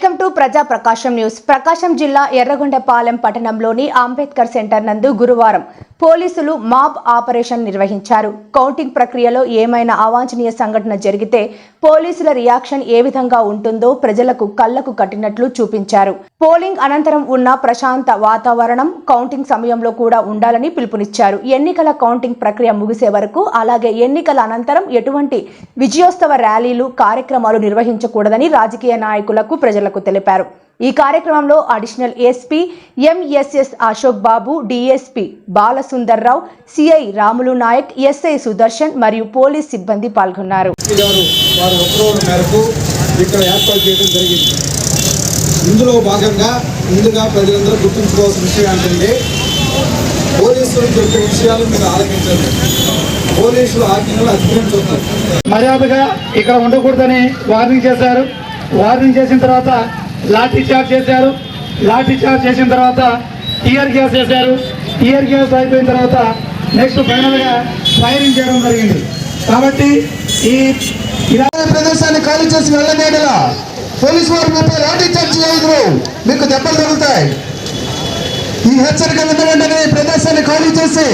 Welcome to ప్రజా ప్రకాశం news. ప్రకాశం జిల్లా ఎర్రగొండపాలెం పట్టణంలోని అంబేద్కర్ సెంటర్ నందు గురువారం పోలీసులు మాబ్ ఆపరేషన్ నిర్వహించారు. కౌంటింగ్ ప్రక్రియలో ఏమైనా అవాంఛనీయ సంఘటన జరిగితే పోలీసుల రియాక్షన్ ఏ విధంగా ఉంటుందో ప్రజలకు కళ్ళకు కట్టినట్లు చూపించారు. పోలింగ్ అనంతరం ఉన్న ప్రశాంత వాతావరణం కౌంటింగ్ సమయంలో కూడా ఉండాలని పిలుపునిచ్చారు. ఎన్నికల కౌంటింగ్ ప్రక్రియ ముగిసే వరకు అలాగే ఎన్నికల అనంతరం ఎటువంటి విజయోత్సవ ర్యాలీలు కార్యక్రమాలు నిర్వహించకూడదని రాజకీయ నాయకులకు ప్రజలకు తెలిపారు. ఈ కార్యక్రమంలో additional SP MSS Ashok Babu DSP Balasundarrao CI Ramulu Naik SI Sudarshan మరియు పోలీస్ సిబ్బంది పాల్గొన్నారు. ఇక్కడ ఏర్పాటు చేయడం జరిగింది. ఇందులో భాగంగా ముందుగా ప్రజలందరూ గుర్తుంచుకోవాల్సిన విషయం ఏంటంటే పోలీసులు చెప్పే విషయాలు మీరు ఆలకించండి పోలీసులు ఆజ్ఞలు మర్యాదగా ఇక్కడ ఉండకూడదని వార్నింగ్ చేశారు. వార్నింగ్ చేసిన తర్వాత లాఠీ చార్జ్ చేశారు. లాఠీ చార్జ్ చేసిన తర్వాత టియర్ గ్యాస్ చేశారు టియర్ గ్యాస్ అయిపోయిన తర్వాత నెక్స్ట్ ఫైనల్గా ఫైరింగ్ చేయడం జరిగింది. కాబట్టి ఈ ఇలా ప్రదేశాన్ని ఖాళీ చేసి వెళ్ళనేడలా పోలీసు వారు మీపై లాఠీ చార్జ్ చేయగలరు. మీకు దెబ్బలు తగులుతాయి. ఈ హెచ్చరిక విన్న వెంటనే ఈ ప్రదేశాన్ని ఖాళీ చేసి